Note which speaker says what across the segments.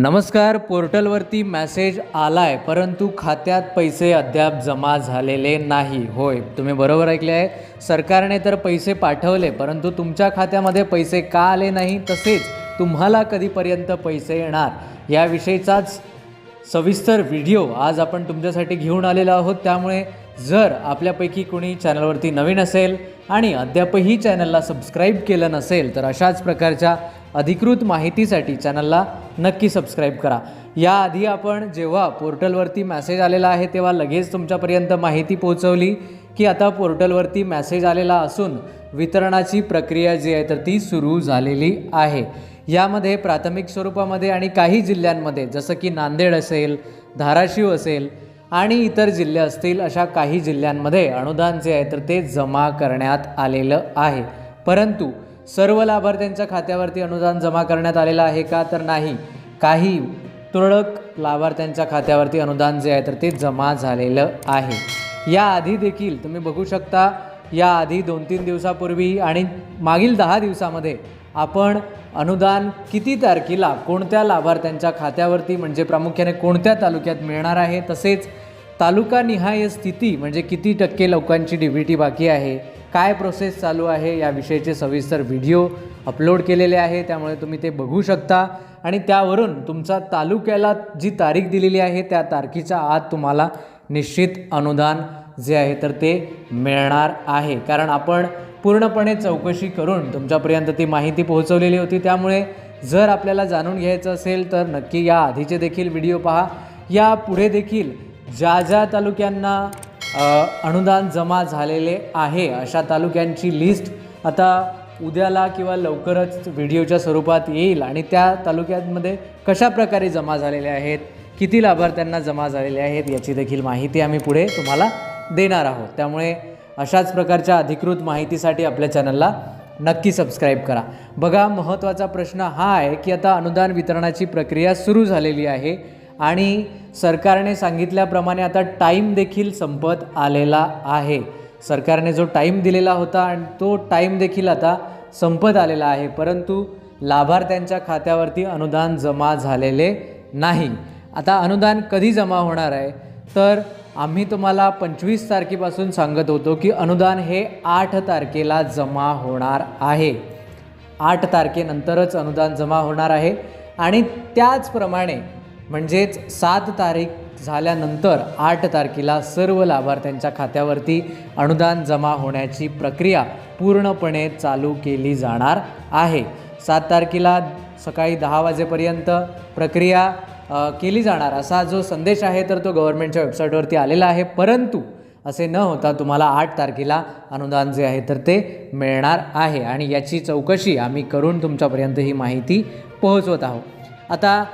Speaker 1: नमस्कार पोर्टलवरती मॅसेज आला आहे परंतु खात्यात पैसे अद्याप जमा झालेले नाही. होय तुम्ही बरोबर ऐकले आहे. सरकारने तर पैसे पाठवले परंतु तुमच्या खात्यामध्ये पैसे का आले नाही? तसेच तुम्हाला कधीपर्यंत पैसे येणार? याविषयीचाच सविस्तर व्हिडिओ आज आपण तुमच्यासाठी घेऊन आलेलो आहोत. त्यामुळे जर आपल्यापैकी कोणी चॅनलवरती नवीन असेल आणि अद्यापही चॅनलला सबस्क्राईब केलं नसेल तर अशाच प्रकारच्या अधिकृत माहितीसाठी चॅनलला नक्की सबस्क्राईब करा. याआधी आपण जेव्हा पोर्टलवरती मॅसेज आलेला आहे तेव्हा लगेच तुमच्यापर्यंत माहिती पोहोचवली की आता पोर्टलवरती मॅसेज आलेला असून वितरणाची प्रक्रिया जी आहे तर ती सुरू झालेली आहे. यामध्ये प्राथमिक स्वरूपामध्ये आणि काही जिल्ह्यांमध्ये जसं की नांदेड असेल धाराशिव असेल आणि इतर जिल्हे असतील अशा काही जिल्ह्यांमध्ये अनुदान जे आहे तर ते जमा करण्यात आलेलं आहे. परंतु सर्व लाभार्थ्यांच्या खात्यावरती अनुदान जमा करण्यात आलेलं आहे का तर नाही. काही तुरळक लाभार्थ्यांच्या खात्यावरती अनुदान जे आहे तर ते जमा झालेलं आहे. याआधी देखील तुम्ही बघू शकता याआधी दोन तीन दिवसापूर्वी आणि मागील दहा दिवसामध्ये आपण अनुदान किती तारखेला कोणत्या लाभार्थ्यांच्या खात्यावरती म्हणजे प्रामुख्याने कोणत्या तालुक्यात मिळणार आहे तसेच तालुकानिहाय स्थिती म्हणजे किती टक्के लोकांची डी बी टी बाकी आहे काय प्रोसेस चालू आहे याविषयीचे सविस्तर व्हिडिओ अपलोड केलेले आहे त्यामुळे तुम्ही ते बघू शकता. आणि त्यावरून तुमचा तालुक्याला जी तारीख दिलेली आहे त्या तारखेच्या आत तुम्हाला निश्चित अनुदान जे आहे तर ते मिळणार आहे. कारण आपण पूर्णपणे चौकशी करून तुमच्यापर्यंत ती माहिती पोहोचवलेली होती. त्यामुळे जर आपल्याला जाणून घ्यायचं असेल तर नक्की या आधीचे देखील व्हिडिओ पहा. या पुढे देखील ज्या ज्या तालुक्यांना अनुदान जमा झालेले आहे अशा तालुक्यांची लिस्ट आता उद्याला किंवा लवकरच व्हिडिओच्या स्वरूपात येईल. आणि त्या तालुक्यांमध्ये कशा प्रकारे जमा झालेले आहेत किती लाभार्थ्यांना जमा झालेले आहेत याची देखील माहिती आम्ही पुढे तुम्हाला देणार आहोत. त्यामुळे अशाच प्रकारच्या अधिकृत माहितीसाठी आपल्या चॅनलला नक्की सबस्क्राईब करा. बघा महत्त्वाचा प्रश्न हा आहे की आता अनुदान वितरणाची प्रक्रिया सुरू झालेली आहे. आणि सरकारने सांगितल्याप्रमाणे आता टाईम देखील संपत आलेला आहे. सरकारने जो टाईम दिलेला होता आणि तो टाईम देखील आता संपत आलेला आहे. परंतु लाभार्थ्यांच्या खात्यावरती अनुदान जमा झालेले नाही. आता अनुदान कधी जमा होणार आहे? तर आम्ही तुम्हाला पंचवीस तारखेपासून सांगत होतो की अनुदान हे आठ तारखेला जमा होणार आहे. आठ तारखेनंतरच अनुदान जमा होणार आहे. आणि त्याचप्रमाणे म्हणजेच सात तारीख झाल्यानंतर आठ तारखेला सर्व लाभार्थ्यांच्या खात्यावरती अनुदान जमा होण्याची प्रक्रिया पूर्णपणे चालू केली जाणार आहे. सात तारखेला सकाळी दहा वाजेपर्यंत प्रक्रिया केली जाणार असा जो संदेश आहे तर तो गव्हर्नमेंटच्या वेबसाईटवरती आलेला आहे. परंतु असे न होता तुम्हाला आठ तारखेला अनुदान जे आहे तर ते मिळणार आहे. आणि याची चौकशी आम्ही करून तुमच्यापर्यंत ही माहिती पोहोचवत आहोत. आता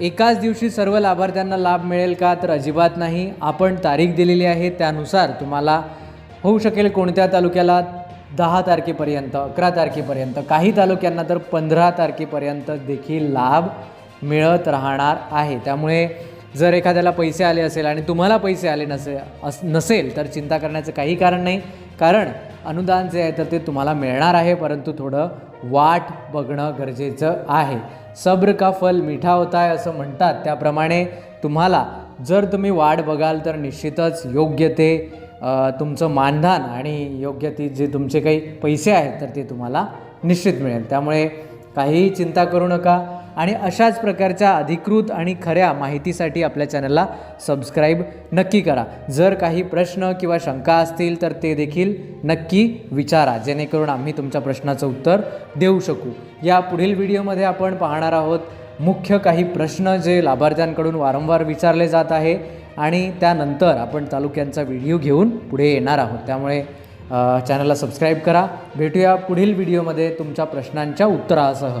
Speaker 1: एकाच दिवशी सर्व लाभार्थ्यांना लाभ मिळेल का तर अजिबात नाही. आपण तारीख दिलेली आहे त्यानुसार तुम्हाला होऊ शकेल कोणत्या तालुक्याला दहा तारखेपर्यंत अकरा तारखेपर्यंत काही तालुक्यांना तर पंधरा तारखेपर्यंत देखील लाभ मिळत राहणार आहे. त्यामुळे जर एखाद्याला पैसे आले असेल आणि तुम्हाला पैसे आले नसे अस नसेल तर चिंता करण्याचं काही कारण नाही. कारण अनुदान जे आहे तर ते तुम्हाला मिळणार आहे परंतु थोडं वाट बघणं गरजेचं आहे. सब्र का फल मिठा होता आहे असं म्हणतात. त्याप्रमाणे तुम्हाला जर तुम्ही वाट बघाल तर निश्चितच योग्य ते तुमचं मानधन आणि योग्य ती जे तुमचे काही पैसे आहेत तर ते तुम्हाला निश्चित मिळेल. त्यामुळे काहीही चिंता करू नका. आणि अशाच प्रकारच्या अधिकृत आणि खऱ्या माहितीसाठी आपल्या चॅनलला सबस्क्राईब नक्की करा. जर काही प्रश्न किंवा शंका असतील तर ते देखील नक्की विचारा जेणेकरून आम्ही तुमच्या प्रश्नाचं उत्तर देऊ शकू. या पुढील व्हिडिओमध्ये आपण पाहणार आहोत मुख्य काही प्रश्न जे लाभार्थ्यांकडून वारंवार विचारले जात आहे आणि त्यानंतर आपण तालुक्यांचा व्हिडिओ घेऊन पुढे येणार आहोत. त्यामुळे चॅनलला सबस्क्राईब करा. भेटूया पुढील व्हिडिओमध्ये तुमच्या प्रश्नांच्या उत्तरासह.